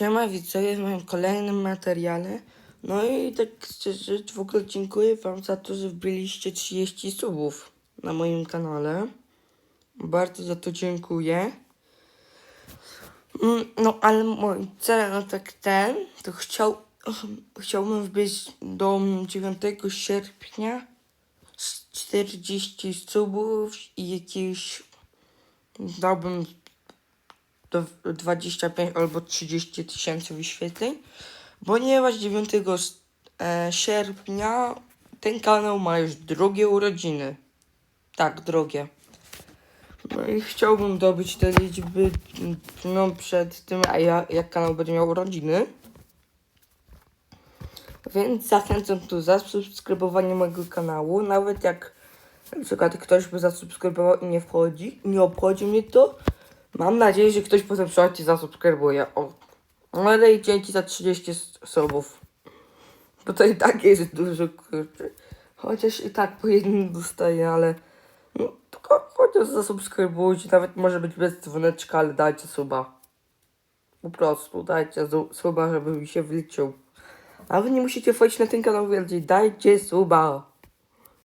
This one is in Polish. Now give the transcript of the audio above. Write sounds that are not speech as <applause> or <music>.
Siema widzowie w moim kolejnym materiale. No i tak szczerze w ogóle dziękuję wam za to, że wbiliście 30 subów na moim kanale. Bardzo za to dziękuję. Mm, No ale mój cel, no tak ten, to chciał, <clears throat> chciałbym wbić do 9 sierpnia z 40 subów i jakieś dałbym do 25 albo 30 tysięcy wyświetleń, ponieważ 9 s- e, sierpnia ten kanał ma już drugie urodziny. Tak, drugie. No i chciałbym dobyć te liczby no, przed tym, a ja, jak kanał będzie miał urodziny. Więc zachęcam tu zasubskrybowanie mojego kanału, nawet jak na przykład ktoś by zasubskrybował i nie wchodzi, nie obchodzi mnie to, Mam nadzieję, że ktoś potem przychodzi zasubskrybuje. O. Ale i dzięki za 30 s- subów. Bo to i tak jest dużo, kurczę. Chociaż i tak po jednym dostaję, ale... No, tylko chociaż zasubskrybujcie. Nawet może być bez dzwoneczka, ale dajcie suba. Po prostu dajcie suba, żeby mi się wliczył. A wy nie musicie wchodzić na ten kanał więcej. Dajcie suba.